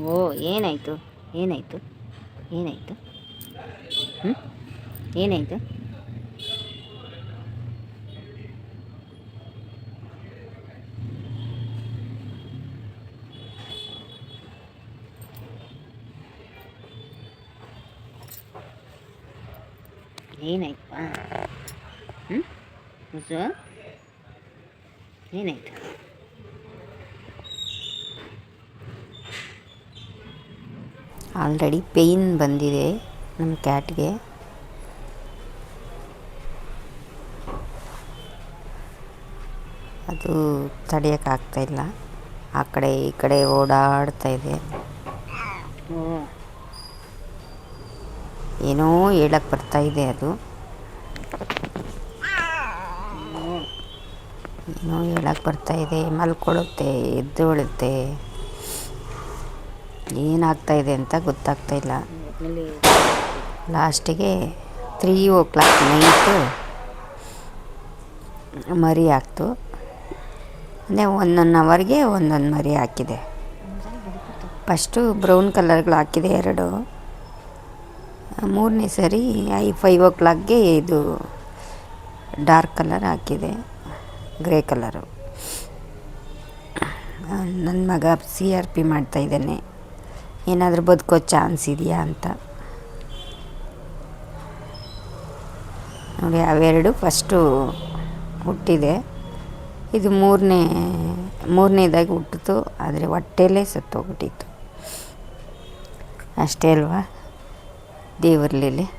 ಓ ಏನಾಯಿತು ಏನಾಯಿತು ಏನಾಯಿತು ಹ್ಞೂ ಏನಾಯಿತು ಏನಾಯ್ತಪ್ಪ ಹ್ಞೂ ಮುಸು ಏನಾಯ್ತು ಆಲ್ರೆಡಿ ಪೇಯ್ನ್ ಬಂದಿದೆ ನಮ್ಮ ಕ್ಯಾಟ್ಗೆ ಅದು ತಡೆಯೋಕ್ಕಾಗ್ತಾಯಿಲ್ಲ ಆ ಕಡೆ ಈ ಕಡೆ ಓಡಾಡ್ತಾ ಇದೆ. ಏನೋ ಹೇಳಕ್ಕೆ ಬರ್ತಾ ಇದೆ ಅದು. ಏನೋ ಹೇಳಕ್ಕೆ ಬರ್ತಾ ಇದೆ. ಮಲ್ಕೊಳ್ಳುತ್ತೆ ಎದ್ದೇಳುತ್ತೆ ಏನಾಗ್ತಾ ಇದೆ ಅಂತ ಗೊತ್ತಾಗ್ತಾ ಇಲ್ಲ. ಲಾಸ್ಟಿಗೆ ತ್ರೀ ಓ ಕ್ಲಾಕ್ ನೈಟು ಮರಿ ಹಾಕ್ತು ಅಂದರೆ ಒಂದೊಂದು ಅವರ್ಗೆ ಒಂದೊಂದು ಮರಿ ಹಾಕಿದೆ. ಫಸ್ಟು ಬ್ರೌನ್ ಕಲರ್ಗಳು ಹಾಕಿದೆ ಎರಡು. ಮೂರನೇ ಸರಿ ಐ ಫೈವ್ ಓ ಕ್ಲಾಕ್ಗೆ ಇದು ಡಾರ್ಕ್ ಕಲರ್ ಹಾಕಿದೆ. ಗ್ರೇ ಕಲರು ನನ್ನ ಮಗ ಸಿ ಆರ್ ಪಿ ಮಾಡ್ತಾಯಿದ್ದಾನೆ ಏನಾದರೂ ಬದುಕೋ ಚಾನ್ಸ್ ಇದೆಯಾ ಅಂತ. ನೋಡಿ, ಅವೆರಡು ಫಸ್ಟು ಹುಟ್ಟಿದೆ. ಇದು ಮೂರನೇ, ಮೂರನೇದಾಗಿ ಹುಟ್ಟಿತು, ಆದರೆ ಹೊಟ್ಟೆಲೇ ಸತ್ತೋಗ್ಬಿಟ್ಟಿತ್ತು. ಅಷ್ಟೇ ಅಲ್ವಾ? ದೇವರಲ್ಲಿ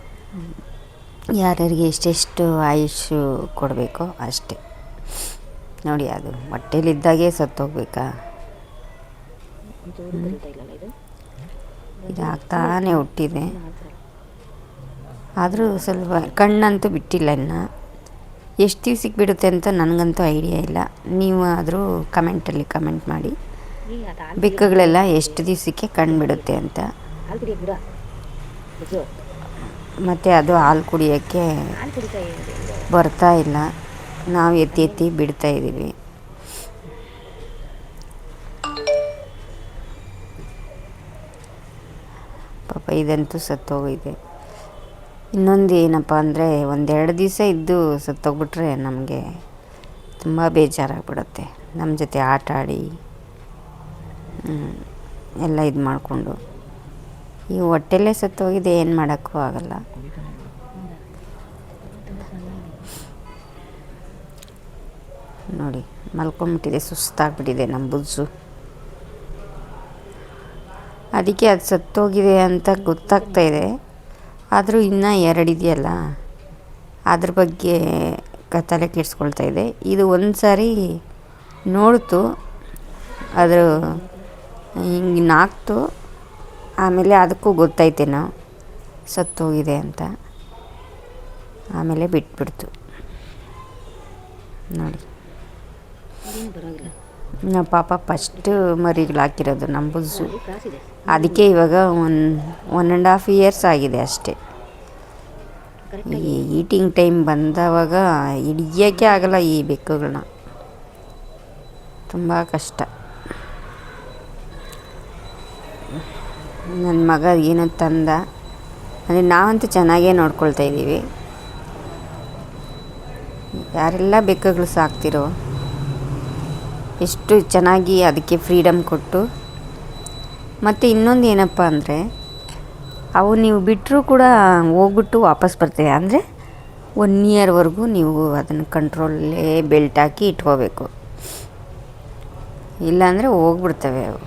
ಯಾರ್ಯಾರಿಗೆ ಎಷ್ಟೆಷ್ಟು ಆಯುಷು ಕೊಡಬೇಕೋ ಅಷ್ಟೇ. ನೋಡಿ, ಅದು ಹೊಟ್ಟೆಲಿದ್ದಾಗೆ ಸತ್ತೋಗ್ಬೇಕಾ? ಆಗ್ತಾನೆ ಹುಟ್ಟಿದೆ. ಆದರೂ ಸ್ವಲ್ಪ ಕಣ್ಣಂತೂ ಬಿಟ್ಟಿಲ್ಲ ಇನ್ನು. ಎಷ್ಟು ದಿವ್ಸಕ್ಕೆ ಬಿಡುತ್ತೆ ಅಂತ ನನಗಂತೂ ಐಡಿಯಾ ಇಲ್ಲ. ನೀವು ಆದರೂ ಕಮೆಂಟಲ್ಲಿ ಕಮೆಂಟ್ ಮಾಡಿ. ಬೆಕ್ಕುಗಳೆಲ್ಲ ಎಷ್ಟು ದಿವಸಕ್ಕೆ ಕಣ್ಣು ಬಿಡುತ್ತೆ ಅಂತ. ಮತ್ತು ಅದು ಹಾಲು ಕುಡಿಯೋಕ್ಕೆ ಬರ್ತಾ ಇಲ್ಲ. ನಾವು ಎತ್ತಿ ಎತ್ತಿ ಬಿಡ್ತಾ ಇದ್ದೀವಿ ಪಾಪ ಇದಂತೂ ಸತ್ತೋಗಿದೆ ಇನ್ನೊಂದು ಏನಪ್ಪ ಅಂದರೆ ಒಂದೆರಡು ದಿವಸ ಇದ್ದು ಸತ್ತೋಗ್ಬಿಟ್ರೆ ನಮಗೆ ತುಂಬ ಬೇಜಾರಾಗ್ಬಿಡುತ್ತೆ. ನಮ್ಮ ಜೊತೆ ಆಟ ಆಡಿ ಎಲ್ಲ ಇದು ಮಾಡಿಕೊಂಡು. ಈ ಹೊಟ್ಟೆಲ್ಲೇ ಸತ್ತೋಗಿದೆ, ಏನು ಮಾಡೋಕ್ಕೂ ಆಗಲ್ಲ. ನೋಡಿ, ಮಲ್ಕೊಂಬಿಟ್ಟಿದೆ, ಸುಸ್ತಾಗ್ಬಿಟ್ಟಿದೆ ನಮ್ಮ ಬುಜ್ಜು. ಅದಕ್ಕೆ ಅದು ಸತ್ತೋಗಿದೆ ಅಂತ ಗೊತ್ತಾಗ್ತಾ ಇದೆ. ಆದರೂ ಇನ್ನೂ ಎರಡಿದೆಯಲ್ಲ ಅದ್ರ ಬಗ್ಗೆ ತಲೆ ಕೆಡಿಸ್ಕೊಳ್ತಾ ಇದೆ. ಇದು ಒಂದು ಸಾರಿ ನೋಡ್ತು. ಅದು ಹಿಂಗೆ ನಾಕ್ತು. ಆಮೇಲೆ ಅದಕ್ಕೂ ಗೊತ್ತಾಯ್ತೇನೋ ಸತ್ತೋಗಿದೆ ಅಂತ. ಆಮೇಲೆ ಬಿಟ್ಬಿಡ್ತು. ನೋಡಿ. ನಮ್ಮ ಪಾಪ ಫಸ್ಟ್ ಮರಿಗಳು ಹಾಕಿರೋದು ನಮ್ಮ ಬುಜ್ಜು ಅದಕ್ಕೆ ಇವಾಗ one one and half years ಆಗಿದೆ ಅಷ್ಟೇ. ಈ ಈಟಿಂಗ್ ಟೈಮ್ ಬಂದವಾಗ ಹಿಡಿಯೋಕ್ಕೆ ಆಗಲ್ಲ ಈ ಬೆಕ್ಕುಗಳನ್ನ. ತುಂಬ ಕಷ್ಟ. ನನ್ನ ಮಗ ಏನೋ ತಂದ? ಅಂದರೆ ನಾವಂತೂ ಚೆನ್ನಾಗೇ ನೋಡ್ಕೊಳ್ತಾ ಇದ್ದೀವಿ ಯಾರೆಲ್ಲ ಬೆಕ್ಕುಗಳು ಸಾಕ್ತಿರೋ? ಎಷ್ಟು ಚೆನ್ನಾಗಿ ಅದಕ್ಕೆ ಫ್ರೀಡಮ್ ಕೊಟ್ಟು. ಮತ್ತು ಇನ್ನೊಂದು ಏನಪ್ಪ ಅಂದರೆ, ಅವು ನೀವು ಬಿಟ್ಟರೂ ಕೂಡ ಹೋಗ್ಬಿಟ್ಟು ವಾಪಸ್ ಬರ್ತವೆ ಅಂದರೆ ಒನ್ ಇಯರ್ವರೆಗೂ ನೀವು ಅದನ್ನು ಕಂಟ್ರೋಲೇ ಬೆಲ್ಟ್ ಹಾಕಿ ಇಟ್ಕೋಬೇಕು. ಇಲ್ಲಾಂದರೆ ಹೋಗ್ಬಿಡ್ತವೆ ಅವು.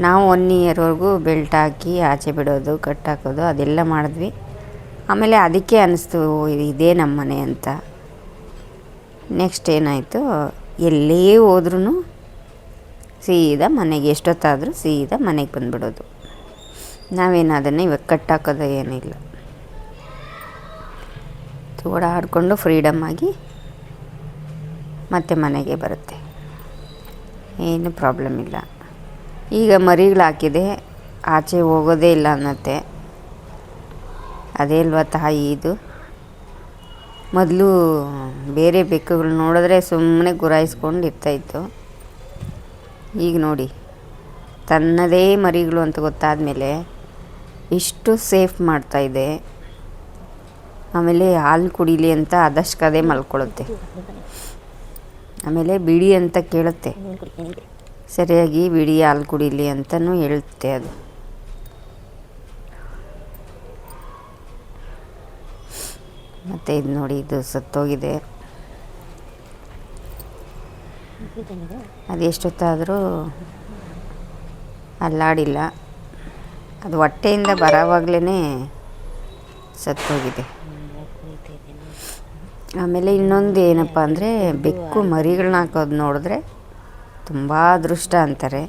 ನಾವು ಒನ್ ಇಯರ್ವರೆಗೂ ಬೆಲ್ಟ್ ಹಾಕಿ ಆಚೆ ಬಿಡೋದು, ಕಟ್ ಹಾಕೋದು, ಅದೆಲ್ಲ ಮಾಡಿದ್ವಿ. ಆಮೇಲೆ ಅದಕ್ಕೆ ಅನ್ನಿಸ್ತು ಇದೇ ನಮ್ಮ ಮನೆ ಅಂತ. ನೆಕ್ಸ್ಟ್ ಏನಾಯಿತು? ಎಲ್ಲೇ ಹೋದ್ರೂ ಸೀದಾ ಮನೆಗೆ, ಎಷ್ಟೊತ್ತಾದರೂ ಸೀದಾ ಮನೆಗೆ ಬಂದುಬಿಡೋದು. ನಾವೇನು ಅದನ್ನು ಇವಾಗ ಕಟ್ಟಾಕೋದು ಏನಿಲ್ಲ. ಓಡಾಡಿಕೊಂಡು ಫ್ರೀಡಮ್ ಆಗಿ ಮತ್ತೆ ಮನೆಗೆ ಬರುತ್ತೆ. ಏನು ಪ್ರಾಬ್ಲಮ್ ಇಲ್ಲ. ಈಗ ಮರಿಗಳು ಹಾಕಿದೆ, ಆಚೆ ಹೋಗೋದೇ ಇಲ್ಲ ಅನ್ನತ್ತೆ. ಅದೇ ಅಲ್ವಾ ತಾಯಿ ಇದು? ಮೊದಲು ಬೇರೆ ಬೆಕ್ಕುಗಳು ನೋಡಿದ್ರೆ ಸುಮ್ಮನೆ ಗುರಾಯಿಸ್ಕೊಂಡು ಇರ್ತಾಯಿತ್ತು. ಈಗ ನೋಡಿ, ತನ್ನದೇ ಮರಿಗಳು ಅಂತ ಗೊತ್ತಾದ ಮೇಲೆ ಇಷ್ಟು ಸೇಫ್ ಮಾಡ್ತಾಯಿದೆ. ಆಮೇಲೆ ಹಾಲು ಕುಡೀಲಿ ಅಂತ ಅದಷ್ಟು ಅದೇ ಮಲ್ಕೊಳ್ಳುತ್ತೆ. ಆಮೇಲೆ ಬಿಡಿ ಅಂತ ಕೇಳುತ್ತೆ. ಸರಿಯಾಗಿ ಬಿಡಿ ಹಾಲು ಕುಡೀಲಿ ಅಂತಲೂ ಹೇಳುತ್ತೆ ಅದು. ಮತ್ತು ಇದು ನೋಡಿ, ಇದು ಸತ್ತೋಗಿದೆ. ಅದು ಎಷ್ಟೊತ್ತಾದರೂ ಅಲ್ಲಾಡಿಲ್ಲ. ಅದು ಹೊಟ್ಟೆಯಿಂದ ಬರೋವಾಗ್ಲೇ ಸತ್ತೋಗಿದೆ. ಆಮೇಲೆ ಇನ್ನೊಂದು ಏನಪ್ಪ ಅಂದರೆ, ಬೆಕ್ಕು ಮರಿಗಳನ್ನ ಹಾಕೋದು ನೋಡಿದ್ರೆ ತುಂಬ ಅದೃಷ್ಟ ಅಂತಾರೆ.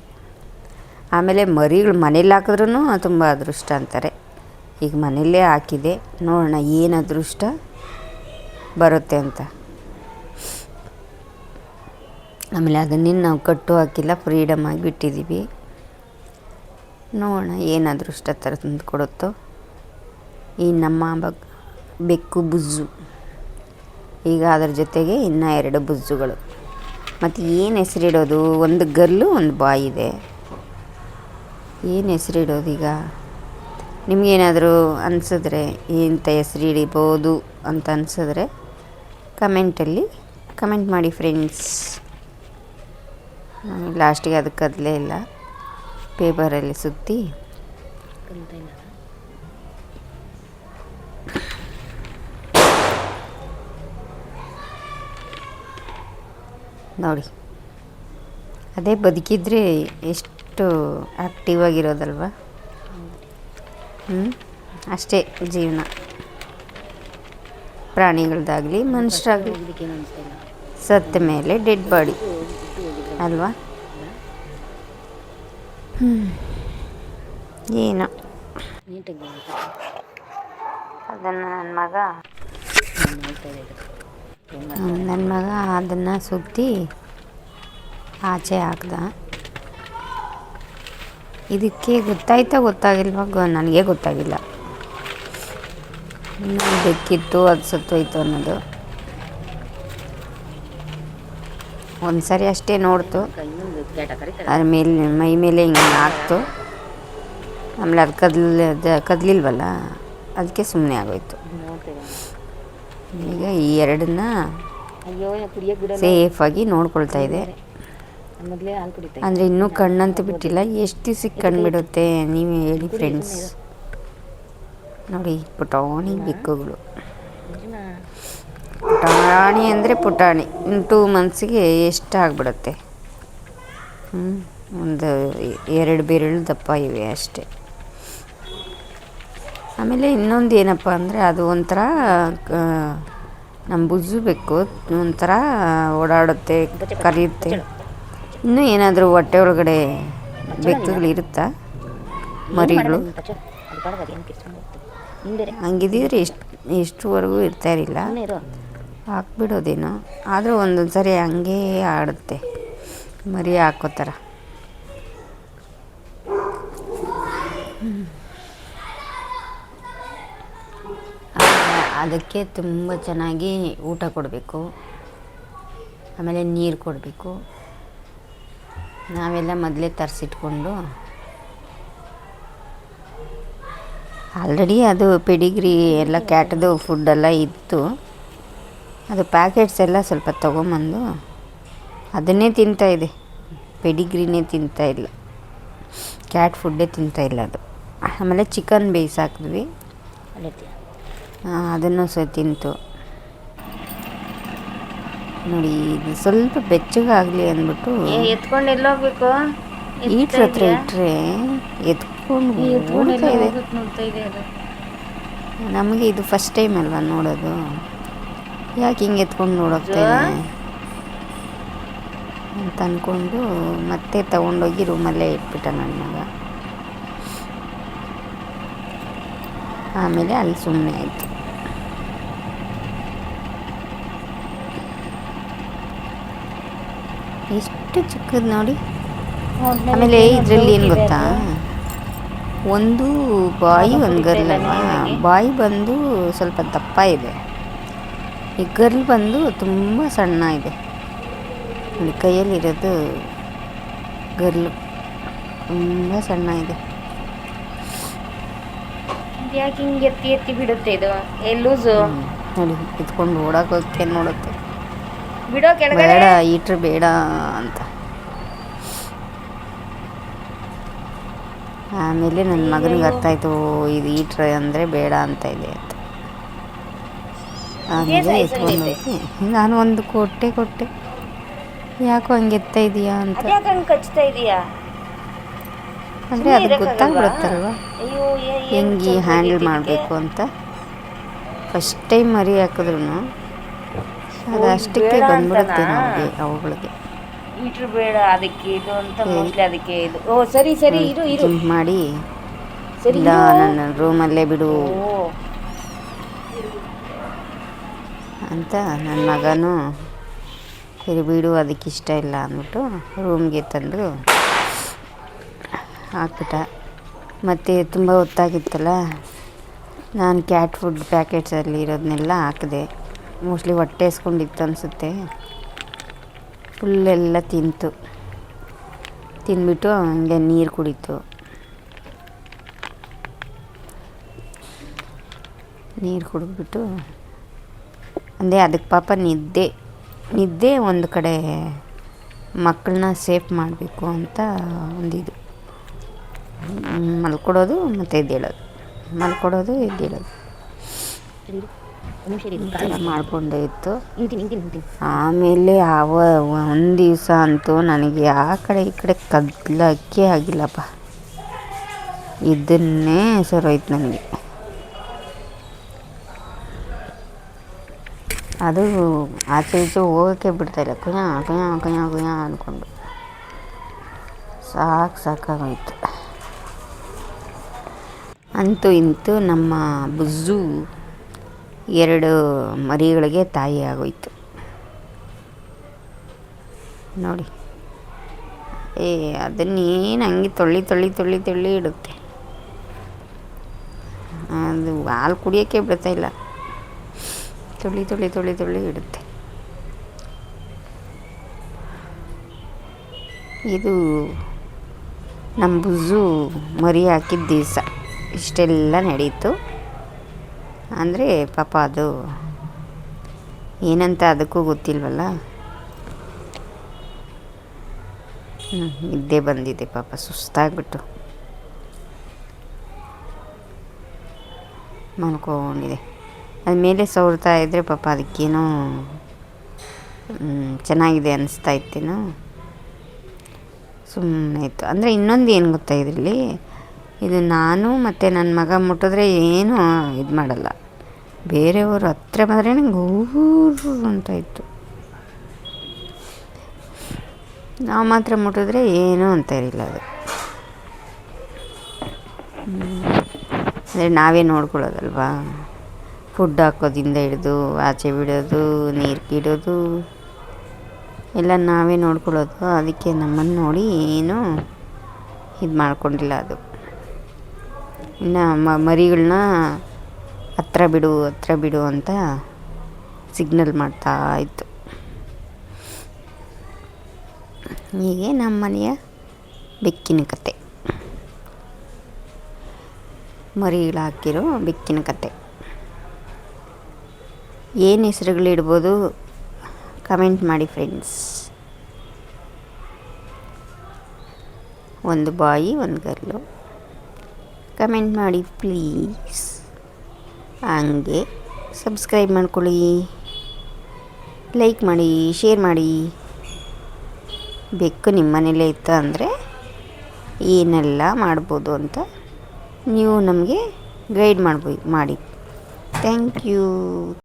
ಆಮೇಲೆ ಮರಿಗಳು ಮನೇಲಿ ಹಾಕಿದ್ರೂ ತುಂಬ ಅದೃಷ್ಟ ಅಂತಾರೆ. ಈಗ ಮನೆಯಲ್ಲೇ ಹಾಕಿದೆ. ನೋಡೋಣ ಏನು ಅದೃಷ್ಟ ಬರುತ್ತೆ ಅಂತ. ಆಮೇಲೆ ಅದನ್ನೇನು ನಾವು ಕಟ್ಟು ಹಾಕಿಲ್ಲ ಫ್ರೀಡಮ್ ಆಗಿ ಬಿಟ್ಟಿದ್ದೀವಿ ನೋಡೋಣ ಏನು ಅದೃಷ್ಟ ಥರ ತಂದು ಕೊಡುತ್ತೋ. ಈ ನಮ್ಮ ಬಗ್, ಬೆಕ್ಕು ಬುಜ್ಜು. ಈಗ ಅದ್ರ ಜೊತೆಗೆ ಇನ್ನೂ ಎರಡು ಬುಜ್ಜುಗಳು. ಮತ್ತು ಏನು ಹೆಸರಿಡೋದು? ಒಂದು ಗರ್ಲು ಒಂದು ಬಾಯಿ ಇದೆ. ಏನು ಹೆಸರಿಡೋದು ಈಗ? ನಿಮಗೇನಾದರೂ ಅನಿಸಿದ್ರೆ ಇಂಥ ಹೆಸರು ಹಿಡಿಬೋದು ಅಂತ ಅನಿಸಿದ್ರೆ ಕಮೆಂಟಲ್ಲಿ ಕಮೆಂಟ್ ಮಾಡಿ ಫ್ರೆಂಡ್ಸ್. ಲಾಸ್ಟಿಗೆ ಅದಕ್ಕೆ ಕದಲೇ ಇಲ್ಲ. ಪೇಪರಲ್ಲಿ ಸುತ್ತಿ. ನೋಡಿ, ಅದೇ ಬದುಕಿದ್ರೆ ಎಷ್ಟು ಆ್ಯಕ್ಟಿವ್ ಆಗಿರೋದಲ್ವ? ಅಷ್ಟೇ ಜೀವನ. ಪ್ರಾಣಿಗಳದ್ದಾಗಲಿ ಮನುಷ್ಯರಾಗಲಿ. ಸತ್ತ ಮೇಲೆ ಡೆಡ್ ಬಾಡಿ ಅಲ್ವಾ? ಏನೋ? ಅದನ್ನು ನನ್ನ ಮಗ. ನನ್ನ ಮಗ ಅದನ್ನು ಸುತ್ತಿ ಆಚೆ ಹಾಕ್ದ. ಇದಕ್ಕೆ ಗೊತ್ತಾಯ್ತಾ ಗೊತ್ತಾಗಿಲ್ವ? ನನಗೆ ಗೊತ್ತಾಗಿಲ್ಲ. ಇನ್ನೊಂದು ಬೆಕ್ಕಿತ್ತು ಅದು ಸತ್ತೋಯ್ತು ಅನ್ನೋದು. ಒಂದು ಸರಿ ಅಷ್ಟೇ ನೋಡ್ತು. ಅದ್ರ ಮೇಲೆ ಮೈ ಮೇಲೆ ಹಿಂಗೆ ಹಾಕ್ತು. ಆಮೇಲೆ ಅದು ಕದ್ಲ ಕದ್ಲಿಲ್ವಲ್ಲ? ಅದಕ್ಕೆ ಸುಮ್ಮನೆ ಆಗೋಯ್ತು. ಈಗ ಈ ಎರಡನ್ನ ಸೇಫಾಗಿ ನೋಡ್ಕೊಳ್ತಾ ಇದೆ. ಅಂದರೆ ಇನ್ನೂ ಕಣ್ಣಂತೂ ಬಿಟ್ಟಿಲ್ಲ ಎಷ್ಟು ದಿವ್ಸಕ್ಕೆ ಕಣ್ಣು ಬಿಡುತ್ತೆ ನೀವು ಹೇಳಿ ಫ್ರೆಂಡ್ಸ್ ನೋಡಿ ಪುಟಾಣಿ ಬೆಕ್ಕುಗಳು. ಪುಟಾಣಿ ಅಂದರೆ ಪುಟಾಣಿ ಇನ್ನು ಟೂ ಮಂತ್ಸಿಗೆ ಎಷ್ಟು ಆಗ್ಬಿಡುತ್ತೆ? ಹ್ಞೂ ಒಂದು ಎರಡು ಬೆರಳು ದಪ್ಪ ಇವೆ ಅಷ್ಟೇ. ಆಮೇಲೆ ಇನ್ನೊಂದು ಏನಪ್ಪ ಅಂದರೆ ಅದು ಒಂಥರ ನಮ್ಮ ಬುಜ್ಜು ಬೆಕ್ಕು ಒಂಥರ ಓಡಾಡುತ್ತೆ ಕರೆಯುತ್ತೆ. ಇನ್ನೂ ಏನಾದರೂ ಹೊಟ್ಟೆ ಒಳಗಡೆ ಬೆಕ್ಕುಗಳು ಇರುತ್ತಾ ಮರಿಗಳು? ಹಂಗಿದ್ರೆ ಎಷ್ಟು, ಎಷ್ಟುವರೆಗೂ ಇರ್ತಾ ಇರಲಿಲ್ಲ. ಹಾಕ್ಬಿಡೋದೇನು. ಆದರೂ ಒಂದೊಂದು ಸರಿ ಹಂಗೇ ಆಡುತ್ತೆ. ಮರಿ ಹಾಕೋತಾರ. ಅದಕ್ಕೆ ತುಂಬ ಚೆನ್ನಾಗಿ ಊಟ ಕೊಡಬೇಕು. ಆಮೇಲೆ ನೀರು ಕೊಡಬೇಕು. ನಾವೆಲ್ಲ ಮೊದಲೇ ತರಿಸಿಟ್ಕೊಂಡು ಆಲ್ರೆಡಿ ಅದು ಪೆಡಿಗ್ರಿ ಎಲ್ಲ ಕ್ಯಾಟ್ದು ಫುಡ್ಡೆಲ್ಲ ಇತ್ತು. ಅದು ಪ್ಯಾಕೆಟ್ಸ್ ಎಲ್ಲ ಸ್ವಲ್ಪ ತೊಗೊಂಬಂದು ಅದನ್ನೇ ತಿಂತಾ ಇದೆ. ಪೆಡಿಗ್ರಿನೇ ತಿಂತಾ ಇಲ್ಲ. ಕ್ಯಾಟ್ ಫುಡ್ಡೇ ತಿಂತಾ ಇಲ್ಲ ಅದು. ಆಮೇಲೆ ಚಿಕನ್ ಬೇಯಿಸಾಕಿದ್ವಿ. ಅದನ್ನು ಸಹ ತಿಂತು. ನೋಡಿ ಇದು ಸ್ವಲ್ಪ ಬೆಚ್ಚಗಾಗಲಿ ಅಂದ್ಬಿಟ್ಟು ಎತ್ಕೊಂಡು ಎಲ್ಲೋಗ್ಬೇಕು? ಈಟ್ರ ಹತ್ರ ಇಟ್ಟರೆ ಎತ್ಕೊಂಡು ಇದೆ. ನಮಗೆ ಇದು ಫಸ್ಟ್ ಟೈಮ್ ಅಲ್ವಾ ನೋಡೋದು? ಯಾಕೆ ಹಿಂಗೆ ಎತ್ಕೊಂಡು ನೋಡೋಗ್ತೇನೆ ಅಂತ ಅಂದ್ಕೊಂಡು ಮತ್ತೆ ತಗೊಂಡೋಗಿ ರೂಮಲ್ಲೇ ಇಟ್ಬಿಟ್ಟ ನನ್ನ ಮಗ. ಆಮೇಲೆ ಅಲ್ಲಿ ಸುಮ್ಮನೆ ಆಯಿತು ಎಷ್ಟು ಚಿಕ್ಕದು ನೋಡಿ. ಆಮೇಲೆ ಇದರಲ್ಲಿ ಏನು ಗೊತ್ತಾ? ಒಂದು ಬಾಯಿ ಒಂದು ಗರ್ಲ್ ಅಲ್ವಾ? ಬಾಯಿ ಬಂದು ಸ್ವಲ್ಪ ದಪ್ಪ ಇದೆ. ಈ ಗರ್ಲ್ ಬಂದು ತುಂಬ ಸಣ್ಣ ಇದೆ. ಇಲ್ಲಿ ಕೈಯಲ್ಲಿರೋದು ಗರ್ಲು ತುಂಬ ಸಣ್ಣ ಇದೆ. ಯಾಕೆ ಹಿಂಗೆ ಎತ್ತಿ ಎತ್ತಿ ಬಿಡುತ್ತೆ ಇದು? ಎಲ್ಲೂಸು. ನೋಡಿ ಎತ್ಕೊಂಡು ಓಡಾಕೋಕ್ಕೆ ನೋಡುತ್ತೆ? ಬಿಡೋ ಕೆಳಗಡೆ? ಬೇಡ ಈಟ್ರ್ ಬೇಡ ಅಂತ. ಆಮೇಲೆ ನನ್ನ ಮಗನಿಗೆ ಅರ್ಥ ಆಯ್ತು ಇದು ಈ ಟ್ರೈ ಅಂದರೆ ಬೇಡ ಅಂತ ಇದೆ ಅಂತ. ಆಮೇಲೆ ಎತ್ಕೊಂಡು ಹೋಗಿ ನಾನು ಒಂದು ಕೊಟ್ಟೆ ಕೊಟ್ಟೆ. ಯಾಕೋ ಹಂಗೆ ಎತ್ತ ಇದೆಯಾ ಅಂತ. ಅಂದರೆ ಅದು? ಗೊತ್ತಾಗ್ಬಿಡುತ್ತಲ್ವ? ಹೆಂಗೆ ಹ್ಯಾಂಡಲ್ ಮಾಡಬೇಕು ಅಂತ. ಫಸ್ಟ್ ಟೈಮ್ ಮರಿ ಹಾಕಿದ್ರು ಅದು ಅಷ್ಟಕ್ಕೆ ಬೇಡ ಬಂದ್ಬಿಡುತ್ತೆ? ನಮಗೆ ಅವುಗಳಿಗೆ. ಈಟ್ರ್ ಬೇಡ ಅದಕ್ಕೆ ಇದು ಅಂತ. ಮೋಸ್ಟ್ಲಿ ಅದಕ್ಕೆ ಇದು. ಓ ಸರಿ ಸರಿ ಇರು ಇರು. ಜಂಪ್ ಮಾಡಿ. ಸರಿ ಇಲ್ಲ. ನನ್ನ ರೂಮಲ್ಲೇ ಬಿಡು. ಓ. ಅಂತ ನನ್ನ ಮಗನೂ ಸರಿ ಬಿಡು ಅದಕ್ಕೆ ಇಷ್ಟ ಇಲ್ಲ ಅಂದ್ಬಿಟ್ಟು ರೂಮ್ಗೆ ತಂದು ಹಾಕ್ಬಿಟ್ಟ. ಮತ್ತು ತುಂಬ ಹೊತ್ತಾಗಿತ್ತಲ್ಲ ನಾನು ಕ್ಯಾಟ್ ಫುಡ್ ಪ್ಯಾಕೆಟ್ಸಲ್ಲಿ ಇರೋದನ್ನೆಲ್ಲ ಹಾಕಿದೆ. ಮೋಸ್ಟ್ಲಿ ಹೊಟ್ಟೆ ಹಸ್ಕೊಂಡಿತ್ತು ಅನಿಸುತ್ತೆ. ಫುಲ್ಲೆಲ್ಲ ತಿಂತು. ತಿಂದ್ಬಿಟ್ಟು ಹಂಗೆ ನೀರು ಕುಡಿತು. ನೀರು ಕುಡಿದ್ಬಿಟ್ಟು ಅಂದೆ ಅದಕ್ಕೆ ಪಾಪ ನಿದ್ದೆ ನಿದ್ದೆ ಒಂದು ಕಡೆ ಮಕ್ಕಳನ್ನ ಸೇಫ್ ಮಾಡಬೇಕು ಅಂತ ಒಂದಿದು. ಮಲ್ಕೊಡೋದು ಮತ್ತು ಎದ್ದೇಳೋದು. ಮಲ್ಕೊಡೋದು, ಎದ್ದೇಳೋದು. ಮಾಡಿಕೊಂಡೇ ಇತ್ತು. ಆಮೇಲೆ ಅವ ಒಂದು ದಿವಸ ಅಂತೂ ನನಗೆ ಆ ಕಡೆ ಈ ಕಡೆ ಕದ್ಲಕ್ಕೆ ಆಗಿಲ್ಲಪ್ಪ. ಇದನ್ನೇ ಹೆಸರೋಯ್ತು ನನಗೆ. ಅದು ಆಚೆ ಈಚೆ ಹೋಗೋಕ್ಕೆ ಬಿಡ್ತಾಯಿಲ್ಲ ಕುಯ್ಯ ಕುಯ್ಯ ಕುಯ್ಯ ಕುಯ್ಯ ಅಂದ್ಕೊಂಡು ಸಾಕು ಸಾಕಾಗೋಯ್ತು. ಅಂತೂ ಇಂತೂ ನಮ್ಮ ಬುಜ್ಜು ಎರಡು ಮರಿಗಳಿಗೆ ತಾಯಿ ಆಗೋಯ್ತು. ನೋಡಿ. ಏ, ಅದನ್ನೇನು ಹಂಗೆ ತೊಳ್ಳಿ ತೊಳ್ಳಿ ತೊಳ್ಳಿ ತೊಳ್ಳಿ ಇಡುತ್ತೆ. ಅದು ಹಾಲು ಕುಡಿಯೋಕ್ಕೆ ಬಿಡ್ತಾ ಇಲ್ಲ. ತೊಳ್ಳಿ ತೊಳ್ಳಿ ತೊಳ್ಳಿ ತೊಳ್ಳಿ ಇಡುತ್ತೆ. ಇದು ನಮ್ಮ ಬುಜ್ಜು ಮರಿ ಹಾಕಿದ ದಿವಸ. ಇಷ್ಟೆಲ್ಲ ನಡೀತು. ಅಂದರೆ ಪಾಪ ಅದು ಏನಂತ ಅದಕ್ಕೂ ಗೊತ್ತಿಲ್ವಲ್ಲ? ಇದ್ದೇ ಬಂದಿದೆ ಪಾಪ, ಸುಸ್ತಾಗ್ಬಿಟ್ಟು. ಮಲ್ಕೊಂಡಿದೆ. ಅದ ಮೇಲೆ ಸವರ್ತಾ ಇದ್ದರೆ ಪಾಪ ಅದಕ್ಕೇನೋ ಚೆನ್ನಾಗಿದೆ ಅನಿಸ್ತಾ ಇತ್ತೇನೋ. ಸುಮ್ಮನೆ ಇತ್ತು. ಅಂದರೆ ಇನ್ನೊಂದು ಏನು ಗೊತ್ತಾ ಇದರಲ್ಲಿ? ಇದು ನಾನು ಮತ್ತು ನನ್ನ ಮಗ ಮುಟ್ಟಿದ್ರೆ ಏನೂ ಇದು ಮಾಡಲ್ಲ. ಬೇರೆಯವರು ಹತ್ರ ಬಂದರೆ ನಂಗೆ ಊರು ಅಂತ ಇತ್ತು. ನಾವು ಮಾತ್ರ ಮುಟ್ಟಿದ್ರೆ ಏನೂ ಅಂತ ಇರಲಿಲ್ಲ ಅದು. ಅಂದರೆ ನಾವೇ ನೋಡ್ಕೊಳ್ಳೋದಲ್ವಾ? ಫುಡ್ ಹಾಕೋದಿಂದ ಹಿಡಿದು, ಆಚೆ ಬಿಡೋದು, ನೀರು ಕಿಡೋದು, ಎಲ್ಲ ನಾವೇ ನೋಡ್ಕೊಳ್ಳೋದು. ಅದಕ್ಕೆ ನಮ್ಮನ್ನು ನೋಡಿ ಏನೂ ಇದು ಮಾಡ್ಕೊಂಡಿಲ್ಲ ಅದು. ಇನ್ನು ಮರಿಗಳನ್ನ ಹತ್ರ ಬಿಡು ಹತ್ರ ಬಿಡು ಅಂತ ಸಿಗ್ನಲ್ ಮಾಡ್ತಾ ಇತ್ತು. ಹೀಗೆ ನಮ್ಮ ಮನೆಯ ಬೆಕ್ಕಿನ ಕತೆ. ಮರಿಗಳು ಹಾಕಿರೋ ಬೆಕ್ಕಿನ ಕತೆ. ಏನು ಹೆಸರುಗಳಿಡ್ಬೋದು ಕಮೆಂಟ್ ಮಾಡಿ ಫ್ರೆಂಡ್ಸ್ ಒಂದು ಬಾಯಿ, ಒಂದು ಗರ್ಲು. ಕಮೆಂಟ್ ಮಾಡಿ ಪ್ಲೀಸ್ ಹಂಗೆ ಸಬ್ಸ್ಕ್ರೈಬ್ ಮಾಡ್ಕೊಳ್ಳಿ. ಲೈಕ್ ಮಾಡಿ, ಶೇರ್ ಮಾಡಿ. ಬೆಕ್ಕು ನಿಮ್ಮ ಮನೇಲೇ ಇತ್ತು ಅಂದರೆ ಏನೆಲ್ಲ ಮಾಡ್ಬೋದು ಅಂತ ನೀವು ನಮಗೆ ಗೈಡ್ ಮಾಡ್ಬೋ, ಮಾಡಿ. Thank you.